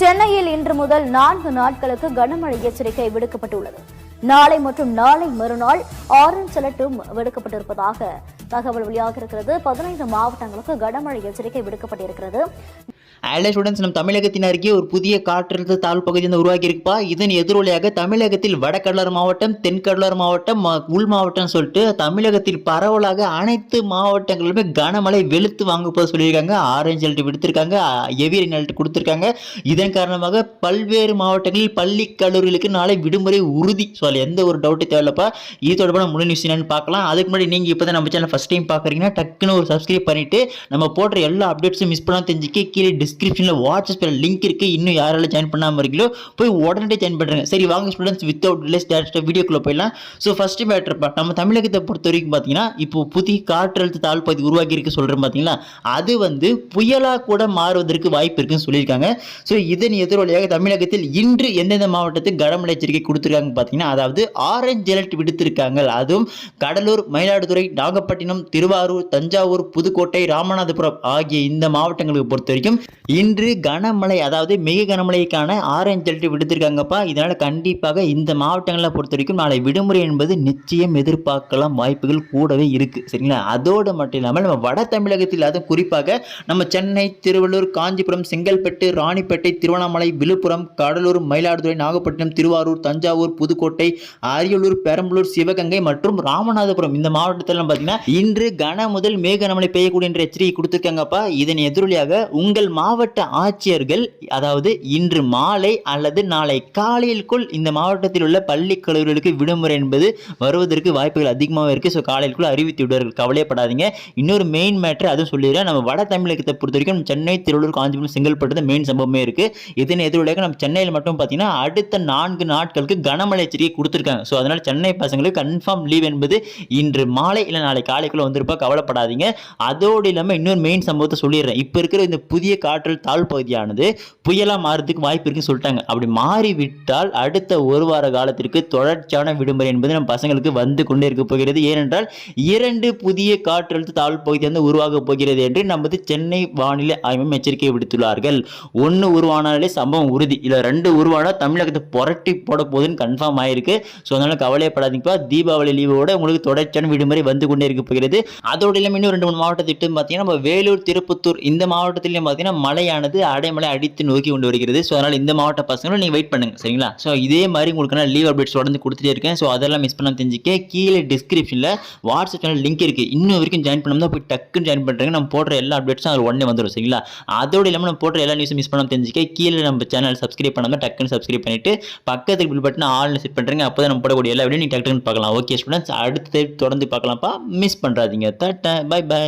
சென்னையில் இன்று முதல் நான்கு நாட்களுக்கு கனமழை எச்சரிக்கை விடுக்கப்பட்டுள்ளது. நாளை மற்றும் நாளை மறுநாள் ஆரஞ்ச் அலர்ட்டும் விடுக்கப்பட்டிருப்பதாக தகவல் வெளியாக இருக்கிறது பதினைந்து மாவட்டங்களுக்கு கனமழை எச்சரிக்கை விடுக்கப்பட்டிருக்கிறது. ஆல்டா ஸ்டூடெண்ட்ஸ் நம் தமிழகத்தின் அருகே ஒரு புதிய காற்றழுத்த தாழ்வு பகுதி வந்து உருவாக்கியிருப்பா இதன் எதிரொலியாக தமிழகத்தில் வடகடலோர மாவட்டம் தென்கடலோர மாவட்டம் உள் மாவட்டம் சொல்லிட்டு தமிழகத்தில் பரவலாக அனைத்து மாவட்டங்களிலுமே கனமழை வெளுத்து வாங்க போது சொல்லியிருக்காங்க. ஆரஞ்சு அலர்ட் விடுத்திருக்காங்க. எவிரி அலர்ட் கொடுத்துருக்காங்க. இதன் காரணமாக பல்வேறு மாவட்டங்களில் பள்ளி கல்லூரிகளுக்கு நாளை விடுமுறை உறுதி. ஸோ எந்த ஒரு டவுட்டும் தேவையில்லப்பா. இது தொடர்பான முழு நியூஸ் என்னன்னு பார்க்கலாம். அதுக்கு முன்னாடி நீங்கள் இப்போ தான் நம்ம சேனல் ஃபஸ்ட் டைம் பார்க்குறீங்கன்னா டக்குன்னு ஒரு சப்ஸ்கிரைப் பண்ணிவிட்டு நம்ம போடுற எல்லா அப்டேட்ஸும் மிஸ் பண்ணாம தெரிஞ்சுக்க கீழே டிஸ்கிரிப்ஷனில் வாட்ஸ்அப் லிங்க் இருக்குது இன்னும் யாரால ஜாயின் பண்ணாமல் இருக்கீங்களோ போய் உடனே ஜாயின் பண்ணுறாங்க சரி வாங்க ஸ்டூடெண்ட்ஸ் வித்தவுட் டிலேஸ் டேரக்டாக வீடியோக்குள்ளே போயிடலாம். ஸோ ஃபஸ்ட்டு மேட்ருப்பா நம்ம தமிழகத்தை பொறுத்த வரைக்கும் பார்த்தீங்கன்னா இப்போ புதிய காற்றழுத்த தாழ்வு பகுதி உருவாக்கி இருக்கு சொல்கிறேன் பார்த்தீங்களா அது வந்து புயலாக கூட மாறுவதற்கு வாய்ப்பு இருக்குன்னு சொல்லியிருக்காங்க. ஸோ இதன் எதிரொலியாக தமிழகத்தில் இன்று எந்தெந்த மாவட்டத்துக்கு கனமழை எச்சரிக்கை கொடுத்துருக்காங்க பார்த்தீங்கன்னா அதாவது ஆரஞ்சு அலர்ட் விடுத்திருக்காங்க. அதுவும் கடலூர் மயிலாடுதுறை நாகப்பட்டினம் திருவாரூர் தஞ்சாவூர் புதுக்கோட்டை ராமநாதபுரம் ஆகிய இந்த மாவட்டங்களுக்கு பொறுத்த வரைக்கும் இன்று கனமழை அதாவது மிக கனமழைக்கான ஆரஞ்சு அலர்ட் விடுத்திருக்காங்கப்பா. இதனால் கண்டிப்பாக இந்த மாவட்டங்களை பொறுத்த வரைக்கும் நாளை விடுமுறை என்பது நிச்சயம் எதிர்பார்க்கலாம் வாய்ப்புகள் கூடவே இருக்குது சரிங்களா? அதோடு மட்டும் இல்லாமல் நம்ம வட தமிழகத்தில் அதுவும் குறிப்பாக நம்ம சென்னை திருவள்ளூர் காஞ்சிபுரம் செங்கல்பட்டு ராணிப்பேட்டை திருவண்ணாமலை விழுப்புரம் கடலூர் மயிலாடுதுறை நாகப்பட்டினம் திருவாரூர் தஞ்சாவூர் புதுக்கோட்டை அரியலூர் பெரம்பலூர் சிவகங்கை மற்றும் ராமநாதபுரம் இந்த மாவட்டத்தில் பார்த்தீங்கன்னா இன்று கன முதல் மேக கனமழை பெய்யக்கூடிய எச்சரிக்கை கொடுத்துருக்காங்கப்பா. இதன் எதிரொலியாக உங்கள் மா மாவட்ட ஆட்சியர்கள் அதாவது இன்று மாலை அல்லது நாளை காலையிற்குள் இந்த மாவட்டத்தில் உள்ள பள்ளி கல்லூரிகளுக்கு விடுமுறை என்பது வருவதற்கு வாய்ப்புகள் அதிகமாக இருக்குது ஸோ காலையிற்குள் அறிவித்து விடுவார்கள். கவலைப்படாதீங்க இன்னொரு மெயின் மேட்ரு அதுவும் சொல்லிடுறேன். நம்ம வட தமிழகத்தை பொறுத்த வரைக்கும் சென்னை திருவள்ளூர் காஞ்சிபுரம் செங்கல்பட்டு மெயின் சம்பவமே இருக்குது இதன் எதிரொலியாக நம்ம சென்னையில் மட்டும் பார்த்தீங்கன்னா அடுத்த நான்கு நாட்களுக்கு கனமழை எச்சரிக்கை கொடுத்துருக்காங்க. ஸோ அதனால் சென்னை பசங்களுக்கு கன்ஃபார்ம் லீவ் என்பது இன்று மாலை இல்லை நாளை காலைக்குள்ளே வந்திருப்பா. கவலைப்படாதீங்க. அதோடு இல்லாமல் இன்னொரு மெயின் சம்பவத்தை சொல்லிடுறேன். இப்போ இருக்கிற இந்த புதிய காற்றில் தாழ் பகுதியானது புயலாக மாறதுக்கு வாய்ப்பு இருக்குன்னு சொல்லிட்டாங்க. அப்படி மாறிவிட்டால் அடுத்த ஒரு வார காலத்திற்கு தொடர்ச்சியான விடுமுறை என்பது நம்ம பசங்களுக்கு வந்து கொண்டே இருக்க போகிறது. ஏனென்றால் இரண்டு புதிய காற்றழுத்த தாழ்வு பகுதி வந்து உருவாக போகிறது என்று நமது சென்னை வானிலை ஆய்வு எச்சரிக்கை விடுத்துள்ளார்கள். ஒன்று உருவானாலே சம்பவம் உறுதி. இல்லை ரெண்டு உருவானா தமிழகத்தை புரட்டி போட போகுதுன்னு கன்ஃபார்ம் ஆயிருக்கு. ஸோ அதனால கவலையப்படாதீங்கப்பா. தீபாவளி லீவோட உங்களுக்கு தொடர்ச்சியான விடுமுறை வந்து கொண்டே இருக்க போகிறது. அதோடு இல்லாமல் இன்னும் ரெண்டு மூணு மாவட்ட திட்டம் பார்த்தீங்கன்னா நம்ம வேலூர் திருப்பத்தூர் இந்த மாவட்டத்திலையும் பார்த்தீங்கன்னா மழையானது அடைமலை அடித்து நோக்கி கொண்டு வருகிறது. ஸோ அதனால் இந்த மாவட்ட பசங்களும் நீங்கள் வெயிட் பண்ணுங்க. சரிங்களா? ஸோ இதே மாதிரி உங்களுக்கு நான் லீவ் அப்டேட்ஸ் தொடர்ந்து கொடுத்துட்டே இருக்கேன். ஸோ அதெல்லாம் மிஸ் பண்ண தெரிஞ்சுக்க கீழே டிஸ்கிரிப்ஷனில் வாட்ஸ்அப் சேனல் லிங்க் இருக்குது இன்னும் வரைக்கும் ஜாயின் பண்ணாமல் போய் டக்குன்னு ஜாயின் பண்ணுறேங்க நம்ம போடுற எல்லா அப்டேட்ஸும் அதில் உடனே வந்துடும் சரிங்களா? அதோடு இல்லாமல் நம்ம போடுற எல்லா நியூஸும் மிஸ் பண்ணாமல் தெரிஞ்சுக்க கீழே நம்ம சேனல் சப்ஸ்கிரைப் பண்ணாமல் டக்குன்னு சப்ஸ்கிரைப் பண்ணிட்டு பக்கத்துக்கு பில் பட்டன் ஆல்னு செட் பண்ணுறேங்க அப்போ தான் நம்ம போடக்கூடிய எல்லா வீடியோ நீங்கள் டக்குன்னு பார்க்கலாம். ஓகே ஸ்டூடெண்ட்ஸ் அடுத்து தொடர்ந்து பார்க்கலாம்ப்பா. மிஸ் பண்ணுறாதீங்க தட்ட. By by